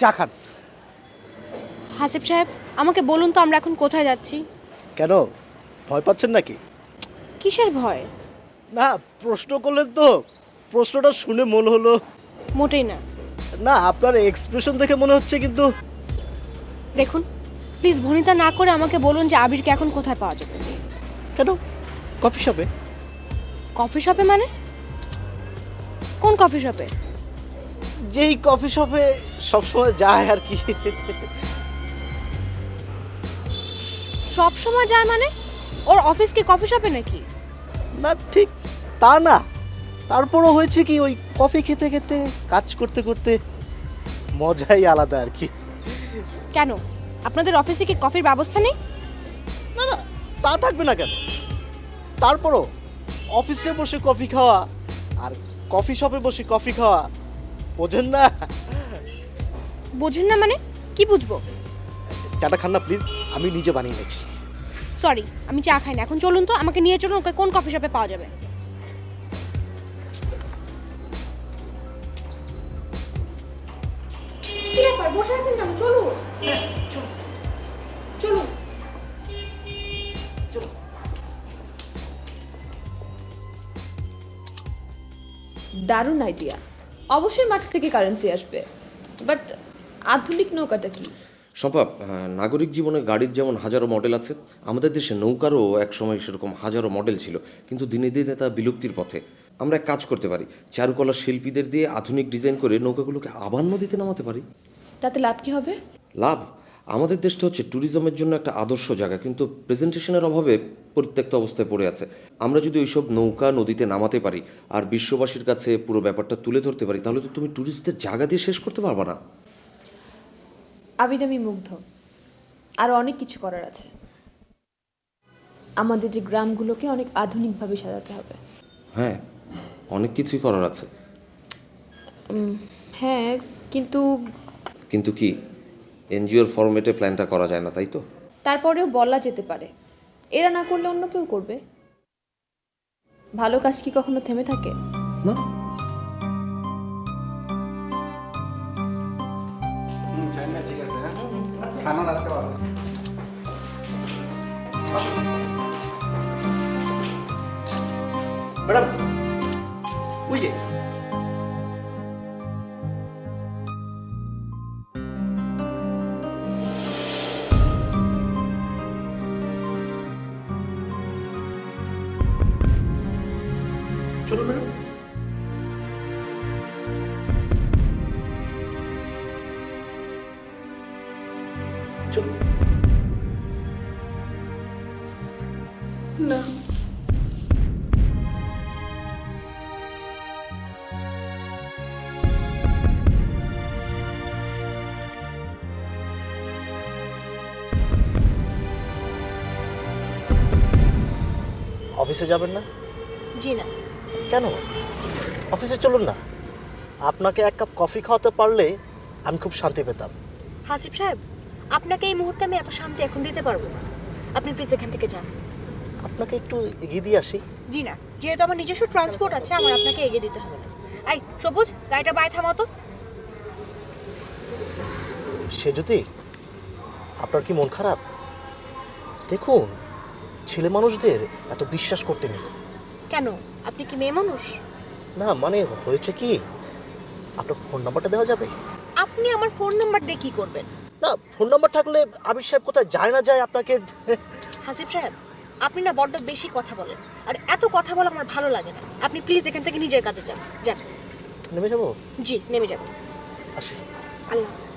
চা খান। হাসিব সাহেব আমাকে বলুন তো আমরা এখন কোথায় যাচ্ছি? কেন? ভয় পাচ্ছেন নাকি? কিসের ভয়? না প্রশ্ন করলেন তো। প্রশ্নটা শুনে মনে হলো। মোটেই না। না আপনার এক্সপ্রেশন দেখে মনে হচ্ছে কিন্তু দেখুন। প্লিজ ভনিতা না করে আমাকে বলুন যে আবিরকে এখন কোথায় পাওয়া যাবে। কেন? কফি শপে? কফি শপে মানে? কোন কফি শপে? যেই কফি শপে সবসময় যায় আর কি। সব সময় যায় মানে? ওর অফিস কি কফি শপে নাকি? না ঠিক তা না। তারপরও হয়েছে কি ওই কফি খেতে খেতে কাজ করতে করতে মজাই আলাদা আর কি। কেন? আপনাদের অফিসে কি কফির ব্যবস্থা নেই? না না তা থাকবে না কেন? তারপরও অফিসে বসে কফি খাওয়া আর কফি শপে বসে কফি খাওয়া বোঝেন না? বোঝেন না মানে? কি বুঝব? চাটা খান না প্লিজ আমি নিজে বানিয়ে নিয়েছি সরি আমি চা খাই না। এখন চলুন তো আমাকে নিয়ে চলুন ওকে কোন কফি শপে পাওয়া যাবে? বসে আছেন কেন? চলুন। চলুন। দারুণ আইডিয়া অবশ্যই মাছ থেকে কারেন্সি আসবে। বাট আধুনিক নৌকাটা কি? সম্ভব নাগরিক জীবনে গাড়ির যেমন হাজারো মডেল আছে আমাদের দেশে নৌকারও একসময় সেরকম হাজারো মডেল ছিল কিন্তু দিনে দিনে তা বিলুপ্তির পথে। আমরা এক কাজ করতে পারি চারুকলা শিল্পীদের দিয়ে আধুনিক ডিজাইন করে নৌকাগুলোকে আবার নদীতে নামাতে পারি। তাতে লাভ কি হবে? লাভ? আমাদের দেশটা হচ্ছে ট্যুরিজমের জন্য একটা আদর্শ জায়গা কিন্তু প্রেজেন্টেশনের অভাবে পরিত্যক্ত অবস্থায় পড়ে আছে। আমরা যদি ওইসব নৌকা নদীতে নামাতে পারি আর বিশ্ববাসীর কাছে পুরো ব্যাপারটা তুলে ধরতে পারি তাহলে তো তুমি ট্যুরিস্টদের জায়গা দিয়ে শেষ করতে পারবা না। আবির আমি মুগ্ধ। আর অনেক কিছু করার আছে। আমাদের এই গ্রামগুলোকে অনেক আধুনিকভাবে সাজাতে হবে। হ্যাঁ অনেক কিছুই করার আছে। হ্যাঁ কিন্তু কিন্তু কি এনজিওর ফরম্যাটে প্ল্যানটা করা যায় না তাই তো? তারপরেও বলা যেতে পারে। এরা না করলে অন্য কেউ করবে। ভালো কাজ কি কখনো থেমে থাকে? না। ম্যাডাম ওই যে চলুন ম্যাডাম চলুন না অফিসে যাবেন না জি না কেন? অফিসে চলুন না। আপনাকে এক কাপ কফি খাওয়াতে পারলে আমি খুব শান্তি পেতাম। হাসিব সাহেব আপনাকে এই মুহূর্তে আমি এত শান্তি এখন দিতে পারব না। আপনি প্লিজ এখান থেকে যান। আপনাকে একটু এগিয়ে দিয়ে আসি? জি না যেহেতু আমার নিজস্ব ট্রান্সপোর্ট আছে আমার আপনাকে এগিয়ে দিতে হবে না। এই সবুজ গাড়িটা বাইরে থামাও তো। সে যদি আপনার কি মন খারাপ? দেখুন ছেলে মানুষদের এত বিশ্বাস করতে নেই। কেন? আপনি কি মেয়ে মানুষ? না মানে হয়েছে কি? আপনার ফোন নাম্বারটা দেওয়া যাবে? আপনি আমার ফোন নাম্বার দিয়ে কি করবেন? না ফোন নাম্বার থাকলে আবির সাহেব কোথায় যায় না যায় আপনাকে? হাসিব সাহেব আপনি না বড্ড বেশি কথা বলেন। আর এত কথা বলা আমার ভালো লাগে না। আপনি প্লিজ এখান থেকে নিজের কাজে যান। যান। নেমে যাব? জি নেমে যাবেন আসি। আল্লাহ হাফিজ।